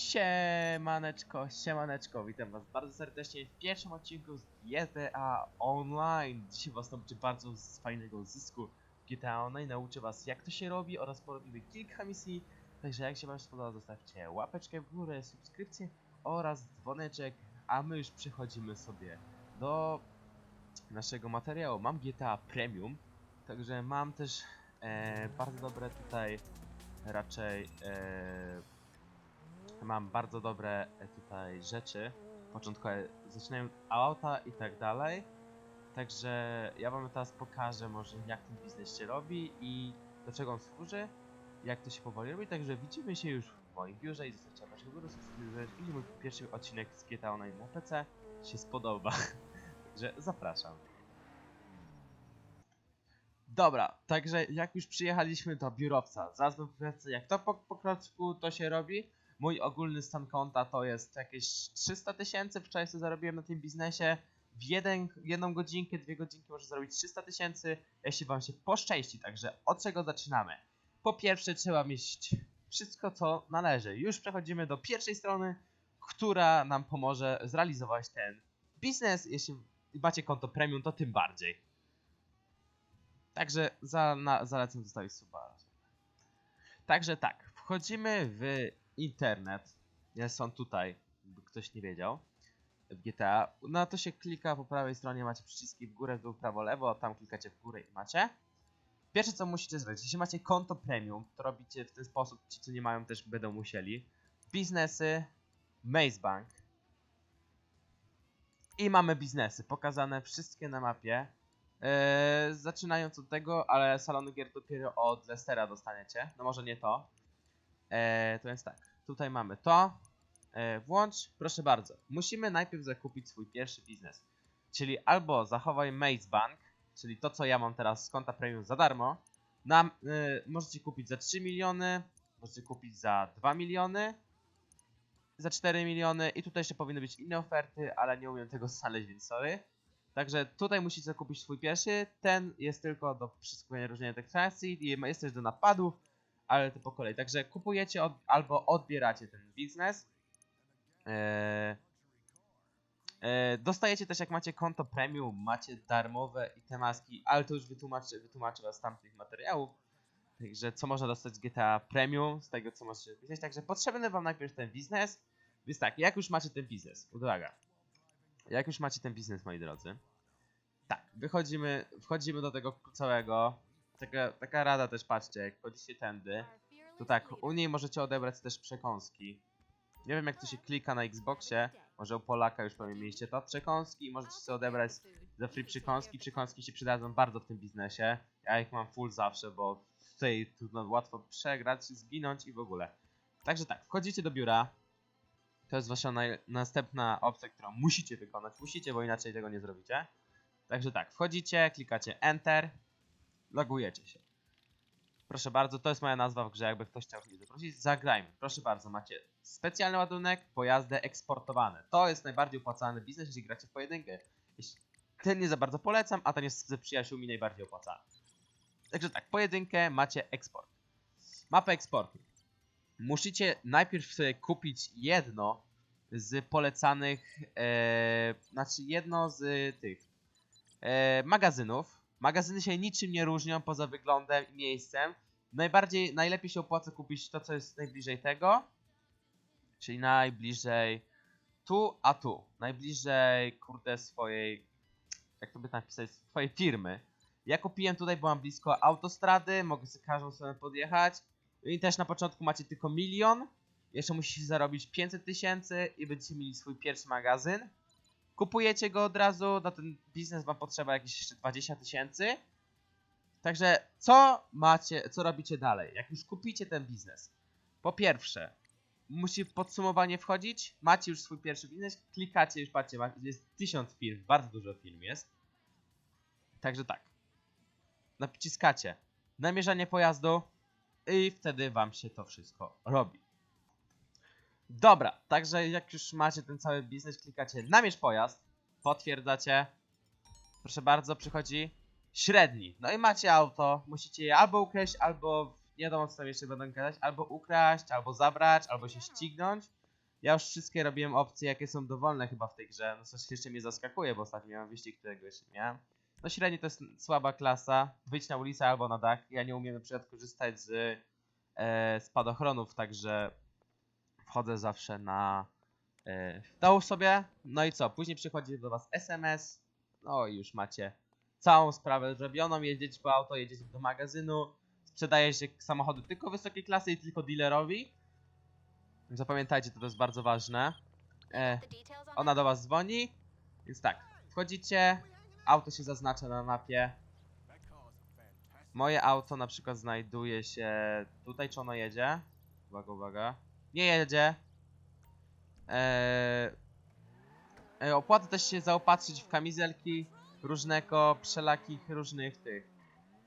Siemaneczko, siemaneczko, witam was bardzo serdecznie w pierwszym odcinku z GTA Online. Dzisiaj was nauczę bardzo z fajnego zysku GTA Online, nauczę was jak to się robi oraz porobimy kilka misji. Także jak się wam spodoba zostawcie łapeczkę w górę, subskrypcję oraz dzwoneczek, a my już przechodzimy sobie do naszego materiału. Mam GTA Premium, także mam też e, bardzo dobre tutaj raczej e, mam bardzo dobre e, tutaj rzeczy. Początkowe zaczynają auta i tak dalej. Także ja wam teraz pokażę może jak ten biznes się robi i do czego on służy, jak to się powoli robi. Także widzimy się już w moim biurze i zostawcie waszego górę, subskrypcję i mój pierwszy odcinek z GTA Online na PC się spodoba. Także zapraszam. Dobra, także jak już przyjechaliśmy do biurowca, zaraz wam jak to po, po krótku to się robi. Mój ogólny stan konta to jest jakieś 300 tysięcy, wczoraj sobie zarobiłem na tym biznesie. W jeden, jedną godzinkę, dwie godzinki może zarobić 300 tysięcy, jeśli wam się poszczęści. Także od czego zaczynamy? Po pierwsze trzeba mieć wszystko co należy. Już przechodzimy do pierwszej strony, która nam pomoże zrealizować ten biznes. Jeśli macie konto premium, to tym bardziej. Także za, na, zalecam zostawić suba. Także tak, wchodzimy w internet. Jest on tutaj, by ktoś nie wiedział. W GTA. Na to się klika po prawej stronie, macie przyciski w górę, w dół, prawo, lewo. Tam klikacie w górę i macie. Pierwsze co musicie zrobić, jeśli macie konto premium, to robicie w ten sposób. Ci co nie mają też będą musieli. Biznesy, Maze Bank. I mamy biznesy pokazane wszystkie na mapie. Eee, zaczynając od tego, ale salony gier dopiero od Lestera dostaniecie. No może nie to. Eee, to więc tak, tutaj mamy to. Eee, włącz, proszę bardzo. Musimy najpierw zakupić swój pierwszy biznes. Czyli albo zachowaj Maze Bank, czyli to co ja mam teraz z konta premium za darmo. Nam, y, możecie kupić za 3 miliony, możecie kupić za 2 miliony, za 4 miliony i tutaj jeszcze powinny być inne oferty, ale nie umiem tego znaleźć, więc sorry. Także tutaj musicie zakupić swój pierwszy. Ten jest tylko do przysłuchania różnych transakcji i jest też do napadów, ale to po kolei. Także kupujecie od, albo odbieracie ten biznes. Eee, eee, dostajecie też jak macie konto premium, macie darmowe i te maski, ale to już wytłumaczę, wytłumaczę was z tamtych materiałów. Także co można dostać z GTA Premium, z tego co możecie pisać. Także potrzebny wam najpierw ten biznes. Więc tak, jak już macie ten biznes, uwaga. Jak już macie ten biznes, moi drodzy. Tak, wychodzimy, wchodzimy do tego całego. Taka, taka rada też, patrzcie, jak wchodzicie tędy, to tak, u niej możecie odebrać też przekąski. Nie wiem jak to się klika na Xboxie, może u Polaka już pewnie mieliście to, przekąski i możecie sobie odebrać za free przekąski. Przekąski się przydadzą bardzo w tym biznesie. Ja ich mam full zawsze, bo tutaj trudno łatwo przegrać, zginąć i w ogóle. Także tak, wchodzicie do biura. To jest wasza następna opcja, którą musicie wykonać. Musicie, bo inaczej tego nie zrobicie. Także tak, wchodzicie, klikacie Enter, logujecie się. Proszę bardzo, to jest moja nazwa w grze, jakby ktoś chciał mnie zaprosić. Zagrajmy. Proszę bardzo, macie specjalny ładunek, pojazdy eksportowane. To jest najbardziej opłacalny biznes, jeśli gracie w pojedynkę. Ten nie za bardzo polecam, a ten jest ze przyjaciółmi najbardziej opłacalny. Także tak, pojedynkę macie eksport. Mapę eksportu. Musicie najpierw sobie kupić jedno z polecanych, e, znaczy jedno z tych e, magazynów. Magazyny się niczym nie różnią poza wyglądem i miejscem. Najbardziej, najlepiej się opłaca kupić to, co jest najbliżej tego. Czyli najbliżej tu, a tu. Najbliżej, kurde, swojej, jak to by napisać, swojej firmy. Ja kupiłem tutaj, bo mam blisko autostrady, mogę sobie każdą stronę podjechać. I też na początku macie tylko milion. Jeszcze musicie zarobić 500 tysięcy i będziecie mieli swój pierwszy magazyn. Kupujecie go od razu, na ten biznes wam potrzeba jakieś jeszcze 20 tysięcy. Także co macie, co robicie dalej? Jak już kupicie ten biznes? Po pierwsze, musi w podsumowanie wchodzić. Macie już swój pierwszy biznes, klikacie już, patrzcie, jest 1000 firm, bardzo dużo firm jest. Także tak. Naciskacie namierzanie pojazdu i wtedy wam się to wszystko robi. Dobra, także jak już macie ten cały biznes, klikacie namierz pojazd, potwierdzacie. Proszę bardzo, przychodzi średni. No i macie auto, musicie je albo ukraść, albo nie wiadomo co tam jeszcze będą gadać, albo ukraść, albo zabrać, albo się ścignąć. Ja już wszystkie robiłem opcje, jakie są dowolne chyba w tej grze. No coś jeszcze mnie zaskakuje, bo ostatnio miałem wyścig, którego jeszcze nie miałem. No średnio to jest słaba klasa. Wyjdź na ulicę albo na dach. Ja nie umiem na przykład korzystać z e, spadochronów, także wchodzę zawsze na dół sobie. No i co? Później przychodzi do was SMS. No i już macie całą sprawę zrobioną. Jedziecie po auto, jedziecie do magazynu. Sprzedaje się samochody tylko wysokiej klasy i tylko dealerowi. Zapamiętajcie, to, to jest bardzo ważne. E, ona do was dzwoni. Więc tak, wchodzicie, auto się zaznacza na mapie. Moje auto na przykład znajduje się tutaj, czy ono jedzie? Uwaga, uwaga. Nie jedzie. Eee, e, opłaca też się zaopatrzyć w kamizelki różnego, wszelakich różnych tych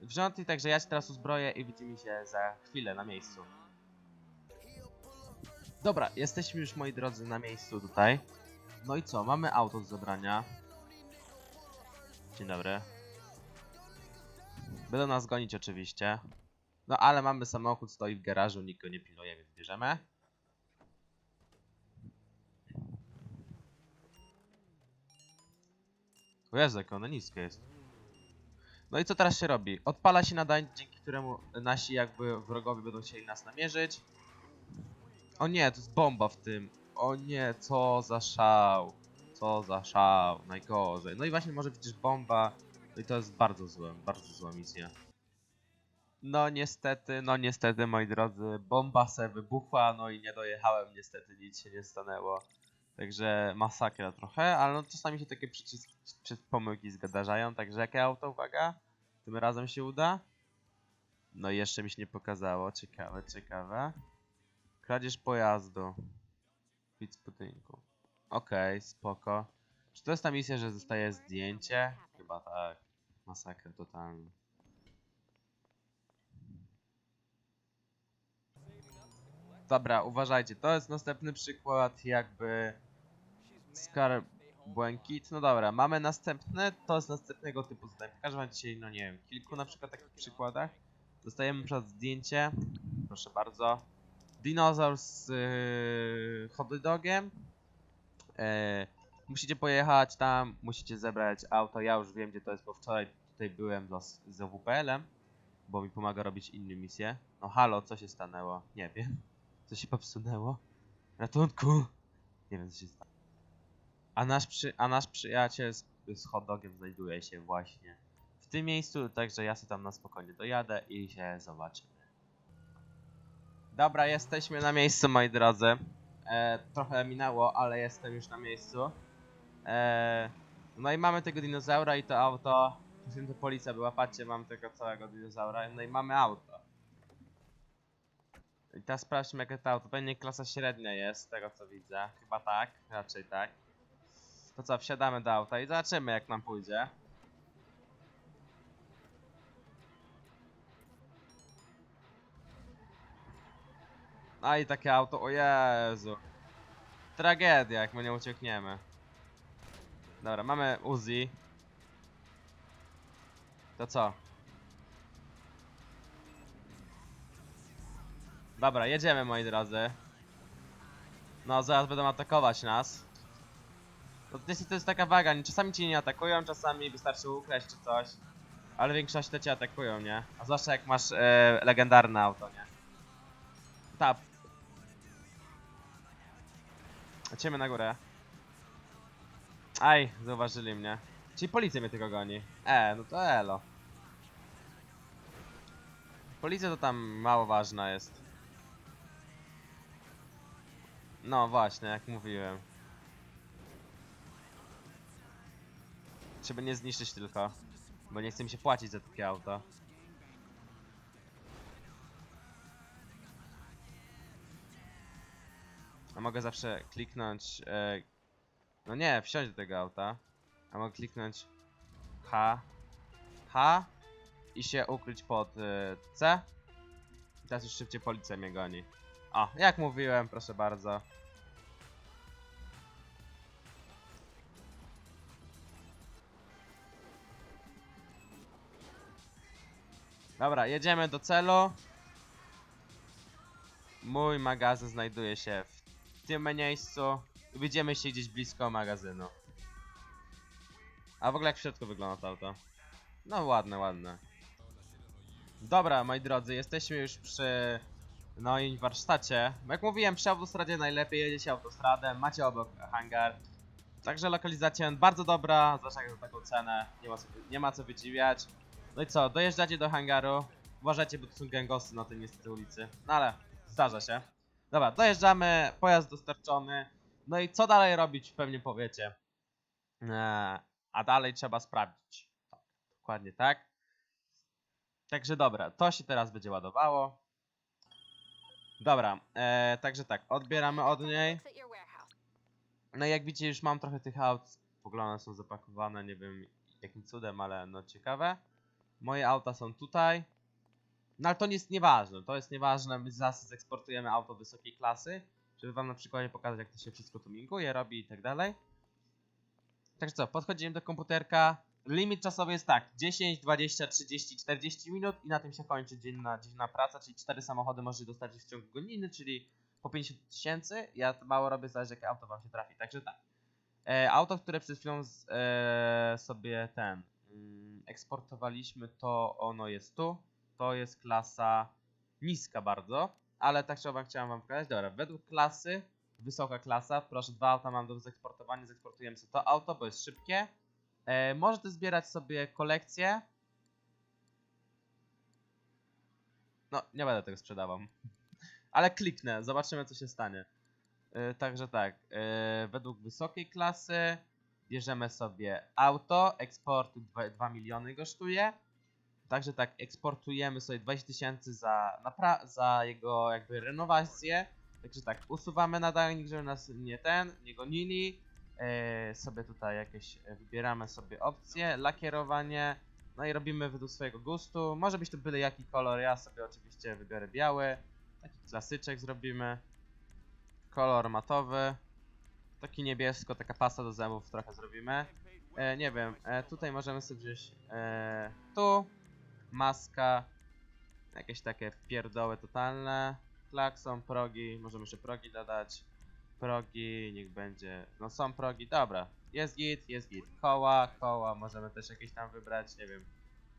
wrzątki, także ja się teraz uzbroję i widzimy się za chwilę na miejscu. Dobra, jesteśmy już moi drodzy na miejscu tutaj. No i co, mamy auto do zabrania. Dzień dobry. Będą nas gonić oczywiście. No ale mamy samochód, stoi w garażu, nikt go nie pilnuje, więc bierzemy. O Jezu, jakie ono niskie jest. No i co teraz się robi? Odpala się nadań, dzięki któremu nasi jakby wrogowie będą chcieli nas namierzyć. O nie, to jest bomba w tym. O nie, co za szał. Co za szał. Najgorzej. No i właśnie może widzisz bomba. No i to jest bardzo złe, bardzo zła misja. No niestety, no niestety moi drodzy, bomba se wybuchła, no i nie dojechałem niestety, nic się nie stanęło. Także masakra trochę, ale no czasami się takie przycisk, przy pomyłki zdarzają, także jakie auto, uwaga, tym razem się uda. No jeszcze mi się nie pokazało, ciekawe, ciekawe. Kradzież pojazdu. Widz budynku. Okej, spoko. Czy to jest ta misja, że zostaje zdjęcie? Chyba tak. Masakra totalna. Dobra, uważajcie, to jest następny przykład jakby skarb błękit. No dobra, mamy następny, to jest następnego typu zadań. Pokażę wam dzisiaj, no nie wiem, kilku na przykład takich przykładach. Dostajemy przykład zdjęcie, proszę bardzo. Dinozaur z yy, hot dogiem. E, musicie pojechać tam, musicie zebrać auto. Ja już wiem, gdzie to jest, bo wczoraj tutaj byłem z, z OWPL-em, bo mi pomaga robić inne misje. No halo, co się stanęło? Nie wiem. Co się popsunęło? Ratunku! Nie wiem, co się stało. A nasz, przy, a nasz przyjaciel z, z znajduje się właśnie w tym miejscu, także ja sobie tam na spokojnie dojadę i się zobaczymy. Dobra, jesteśmy na miejscu, moi drodzy. E, trochę minęło, ale jestem już na miejscu. E, no i mamy tego dinozaura i to auto. Czasem to policja była, patrzcie, mam tego całego dinozaura. No i mamy auto. I teraz sprawdźmy jakie to auto. Pewnie klasa średnia jest, z tego co widzę. Chyba tak, raczej tak. To co, wsiadamy do auta i zobaczymy jak nam pójdzie. A i takie auto, o Jezu. Tragedia, jak my nie uciekniemy. Dobra, mamy Uzi. To co? Dobra, jedziemy moi drodzy. No, zaraz będą atakować nas. No jest, to jest taka waga, czasami cię nie atakują, czasami wystarczy ukraść czy coś. Ale w większości to cię atakują, nie? A zwłaszcza jak masz e, legendarne auto, nie? Tak. Lecimy na górę. Aj, zauważyli mnie. Czyli policja mnie tylko goni. E, no to elo. Policja to tam mało ważna jest. No właśnie, jak mówiłem. Trzeba nie zniszczyć tylko. Bo nie chce mi się płacić za takie auto. A mogę zawsze kliknąć. E, no nie, wsiąść do tego auta. A mogę kliknąć H. H. I się ukryć pod e, C. I teraz już szybciej policja mnie goni. O, jak mówiłem, proszę bardzo. Dobra, jedziemy do celu. Mój magazyn znajduje się w tym miejscu i będziemy się gdzieś blisko magazynu. A w ogóle jak w środku wygląda to auto? No ładne, ładne. Dobra, moi drodzy, jesteśmy już przy no i warsztacie. Jak mówiłem, przy autostradzie najlepiej jedziecie autostradę, macie obok hangar. Także lokalizacja bardzo dobra, zwłaszcza za taką cenę, nie ma, nie ma co wydziwiać. No i co, dojeżdżacie do hangaru, uważajcie, bo to są gangosy na tej niestety ulicy. No ale zdarza się. Dobra, dojeżdżamy, pojazd dostarczony. No i co dalej robić, pewnie powiecie. Eee, a dalej trzeba sprawdzić. Tak, dokładnie tak. Także dobra, to się teraz będzie ładowało. Dobra, e, także tak, odbieramy od niej. No i jak widzicie, już mam trochę tych aut. Poglądy są zapakowane, nie wiem jakim cudem, ale no ciekawe. Moje auta są tutaj. No ale to nie jest nieważne, to jest nieważne, my zaraz eksportujemy auto wysokiej klasy, żeby wam na przykładzie pokazać jak to się wszystko tuninguje, robi i tak dalej. Także co, podchodzimy do komputerka. Limit czasowy jest tak, 10, 20, 30, 40 minut i na tym się kończy dzienna, dzienna praca, czyli 4 samochody możecie dostarczyć w ciągu godziny, czyli po 50 tysięcy. Ja to mało robię, zależy jakie auto wam się trafi, także tak. E, auto, które przed chwilą z, e, sobie ten eksportowaliśmy, to ono jest tu. To jest klasa niska bardzo, ale tak trzeba chciałem wam pokazać. Dobra, według klasy, wysoka klasa, proszę, dwa auta mam do zeksportowania, zeksportujemy sobie to auto, bo jest szybkie. E, możecie zbierać sobie kolekcję. No, nie będę tego sprzedawał. Ale kliknę, zobaczymy co się stanie. Yy, także tak, yy, według wysokiej klasy bierzemy sobie auto, eksportu 2, 2 miliony kosztuje. Także tak, eksportujemy sobie 20 tysięcy za, za jego jakby renowację. Także tak, usuwamy nadajnik, żeby nas nie ten, nie gonili. Yy, sobie tutaj jakieś, yy, wybieramy sobie opcje, lakierowanie. No i robimy według swojego gustu. Może być to byle jaki kolor, ja sobie oczywiście wybiorę biały. Taki klasyczek zrobimy. Kolor matowy. Taki niebiesko, taka pasta do zębów trochę zrobimy. E, nie wiem, e, tutaj możemy sobie wziąć e, tu. Maska. Jakieś takie pierdoły totalne. Klakson, progi. Możemy jeszcze progi dodać. Progi, niech będzie. No są progi, dobra. Jest git, jest git. Koła, koła. Możemy też jakieś tam wybrać, nie wiem.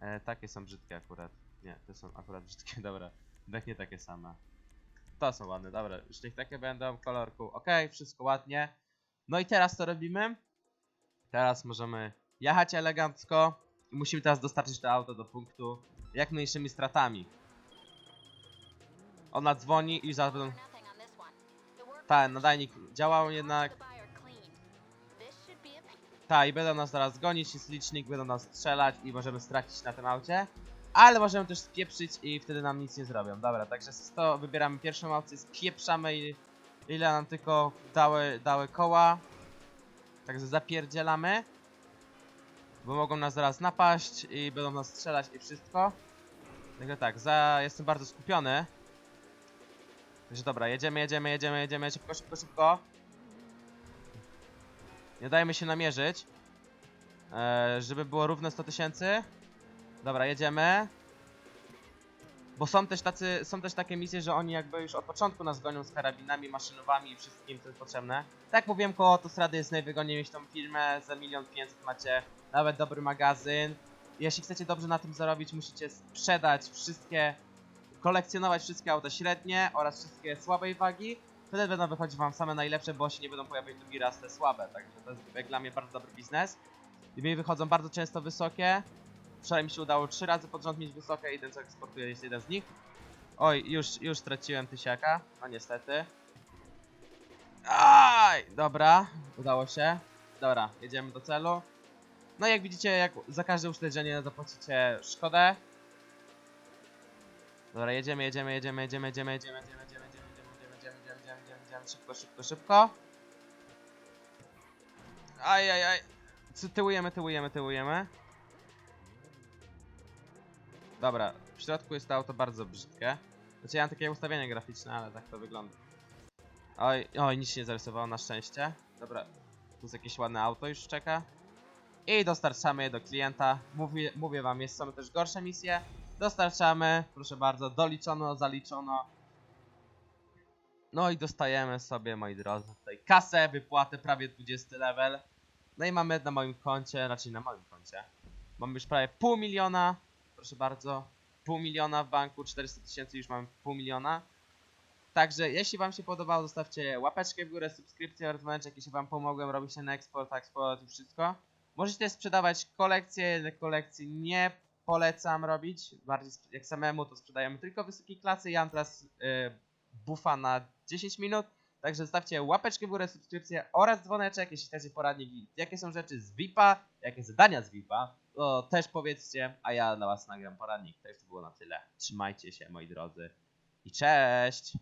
E, takie są brzydkie akurat. Nie, te są akurat brzydkie, dobra. Dech nie takie same. To są ładne, dobra. Już niech takie będą, kolorku. Ok, wszystko ładnie. No i teraz co robimy? Teraz możemy jechać elegancko. I musimy teraz dostarczyć to auto do punktu jak mniejszymi stratami. Ona dzwoni i zaraz będą... Tak, nadajnik działał jednak. Tak, i będą nas zaraz gonić, jest licznik, będą nas strzelać i możemy stracić na tym aucie. Ale możemy też spieprzyć i wtedy nam nic nie zrobią. Dobra, także z to wybieramy pierwszą opcję, spieprzamy i ile nam tylko dały, dały koła. Także zapierdzielamy. Bo mogą nas zaraz napaść i będą nas strzelać i wszystko. Także tak, za, jestem bardzo skupiony. Także dobra, jedziemy, jedziemy, jedziemy, jedziemy, szybko, szybko, szybko. Nie dajmy się namierzyć. E, żeby było równe 100 tysięcy. Dobra, jedziemy. Bo są też tacy, są też takie misje, że oni jakby już od początku nas gonią z karabinami, maszynowami i wszystkim co jest potrzebne. Tak mówiłem, koło autostrady jest najwygodniej mieć tą firmę, za milion pięćset macie nawet dobry magazyn. Jeśli chcecie dobrze na tym zarobić, musicie sprzedać wszystkie, kolekcjonować wszystkie auta średnie oraz wszystkie słabej wagi. Wtedy będą wychodzić wam same najlepsze, bo się nie będą pojawiać drugi raz te słabe. Także to jest jak dla mnie bardzo dobry biznes. I wychodzą bardzo często wysokie. Wczoraj mi się udało trzy razy pod rząd mieć wysokie i ten co eksportuję jest jeden z nich. Oj, już, już straciłem tysiaka. No niestety. Aj, dobra, udało się. Dobra, jedziemy do celu. No jak widzicie, jak za każde uszkodzenie zapłacicie szkodę. Dobra, jedziemy, jedziemy, jedziemy, jedziemy, jedziemy, jedziemy, jedziemy, jedziemy, jedziemy, jedziemy, jedziemy, jedziemy, jedziemy, jedziemy, szybko, szybko, szybko. Aj, aj, aj. Tyłujemy, tyłujemy, tyłujemy. Dobra, w środku jest to auto bardzo brzydkie. Znaczy ja mam takie ustawienie graficzne, ale tak to wygląda. Oj, oj, nic się nie zarysowało na szczęście. Dobra, tu jest jakieś ładne auto już czeka. I dostarczamy je do klienta. Mówię, mówię wam, jest, są też gorsze misje. Dostarczamy, proszę bardzo, doliczono, zaliczono. No i dostajemy sobie, moi drodzy, tutaj kasę, wypłatę, prawie 20 level. No i mamy na moim koncie, raczej na moim koncie. Mamy już prawie pół miliona, proszę bardzo. Pół miliona w banku, 400 tysięcy już mamy pół miliona. Także jeśli wam się podobało, zostawcie łapeczkę w górę, subskrypcję oraz dzwoneczek, jeśli wam pomogłem, robi się na eksport, eksport i wszystko. Możecie też sprzedawać kolekcje, kolekcji nie polecam robić, bardziej jak samemu to sprzedajemy tylko wysokiej klasy, ja mam teraz y, buffa na 10 minut, także zostawcie łapeczkę w górę, subskrypcję oraz dzwoneczek, jeśli chcecie poradnik, jakie są rzeczy z VIPa, jakie zadania z VIPa, to też powiedzcie, a ja dla was nagram poradnik. To już było na tyle. Trzymajcie się moi drodzy i cześć!